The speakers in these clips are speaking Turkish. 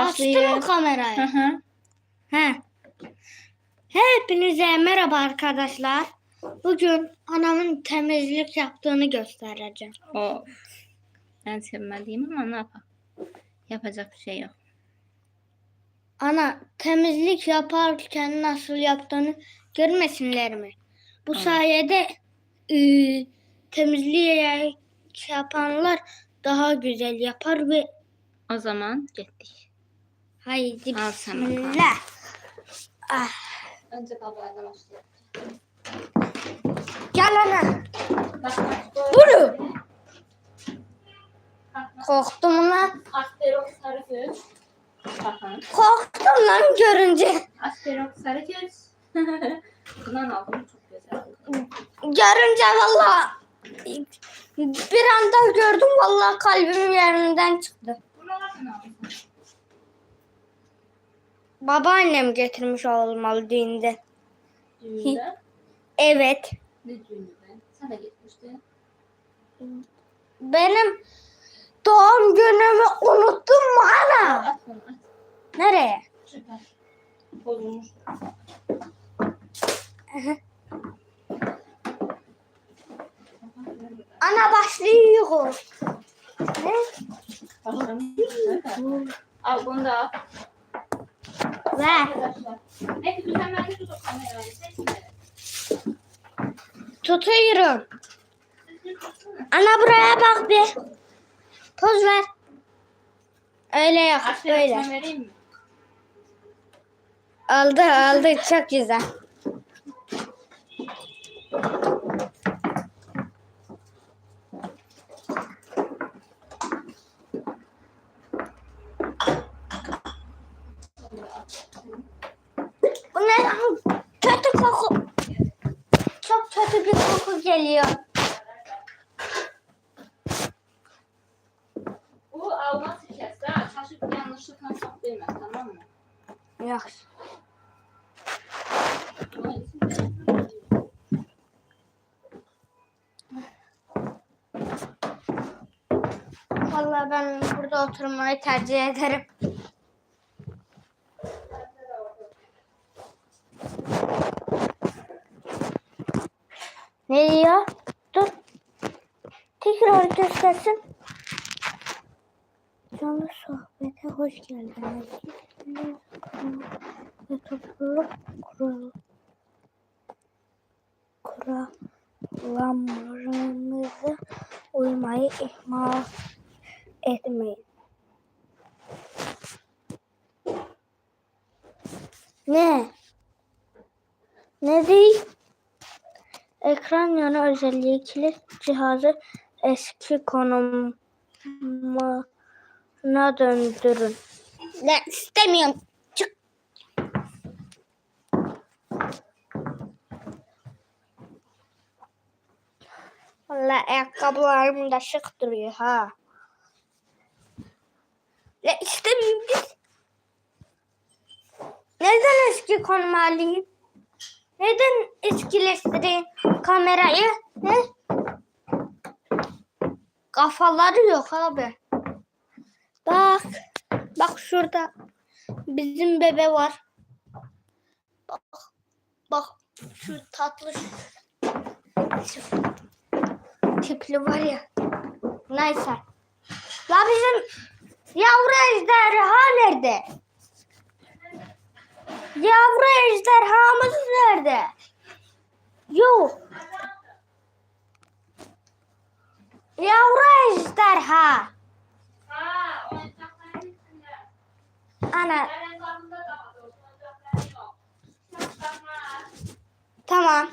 Açtın mı Başlayın. Hı kamerayı? hı. He. Hepinize merhaba arkadaşlar. Bugün anamın temizlik yaptığını göstereceğim. O ben sevmediğim ama ne yapalım. Yapacak bir şey yok. Ana temizlik yaparken nasıl yaptığını görmesinler mi? Bu Evet. sayede ıı, temizliği yapanlar daha güzel yapar ve O zaman gittik. Haydi Al sana bismillah. Ah, Önce kabalarla başlayalım. gel ana. Bunu. Korktum lan. Asterok sarı göz. Bakın. Korktum lan görünce. Asterok sarı göz. Bundan aldım çok güzel. Görünce valla bir anda gördüm valla kalbim yerinden çıktı. Buralardan aldım. Babaannem getirmiş olmalı düğünde. Düğünde. Evet. Ne düğünde? Sen de gitmiştin. Benim doğum günümü unuttun mu ana? At bunu at. Nereye? Süper. Bozulmuş. Ana başlıyor. Ne? Al bunu da al. Ver. Arkadaşlar. Neyse bir tane ben de tutup kamerayı seçme. Tutuyorum. Ana buraya bak bir. Poz ver. Öyle yap. Aşağıya Böyle. Aldı aldı çok güzel. Bu ne lan? Kötü koku. Çok kötü bir koku geliyor. Bu alma sirkesi ha. Şaşıp yanlışlıkla saklayma tamam mı? Yok. Vallahi ben burada oturmayı tercih ederim. Ne diyor? Dur. Tekrar göstersin. Canlı sohbete hoş geldiniz. Ve topluluk kural kurallarımıza uymayı ihmal etmeyin. Ne? Ne değil? Ekran yanı özelliği kilit cihazı eski konumuna döndürün. Ne istemiyorum. Çık. Vallahi ayakkabılarım da şık duruyor ha. Ne istemiyorum. Neden eski konuma alayım? Neden eskileştireyim kamerayı? Ne? Kafaları yok abi. Bak. Bak şurada. Bizim bebe var. Bak. Bak. Şu tatlı şu tipli var ya. Neyse. La bizim yavru ejderha nerede? Yavru ejderhamız nerede? Yok. Yavru ejderha. Ana tamam.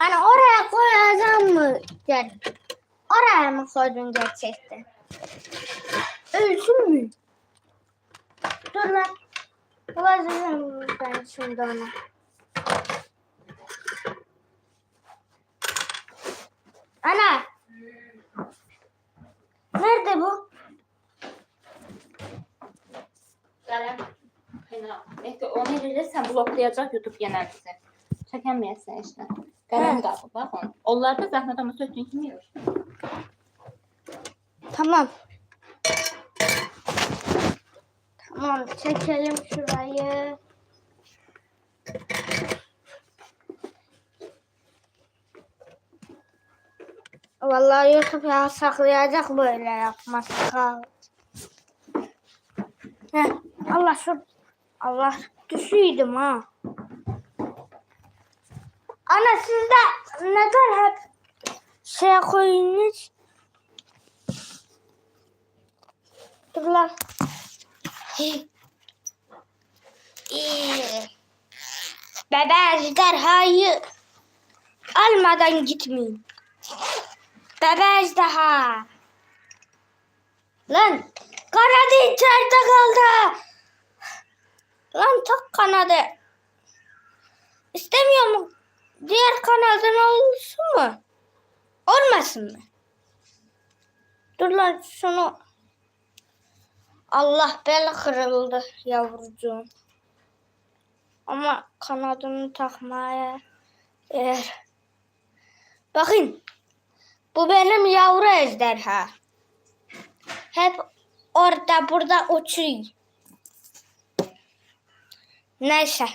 Ana oraya koyacağım mı? Yani oraya mı koydun gerçekten? Ölsün mü? Dur lan. Bulacağım ben şimdi onu. Ana. Nerede bu? Neyse onu verirsen bloklayacak YouTube genelde. Çekemeyesen işte. Kalem al bak onu. Onlar da zahmet ama söktüğün kimi yiyor. Tamam. Tamam çekelim şurayı. Vallahi YouTube yasaklayacak böyle yapmazsa. Heh, Allah şu Allah düşüydüm ha. Ana siz de neden hep şey koyunuz? Dur lan. Bebe ejderhayı almadan gitmeyin. Bebe ejderha. Lan kanadı içeride kaldı. Lan tak kanadı. İstemiyor mu? Diğer kanadın olsun mu? Olmasın mı? Dur lan şunu. Allah bel kırıldı yavrucuğum. Ama kanadını takmaya eğer. Bakın. Bu benim yavru ejderha. Hep orada burada uçuyor. Neyse.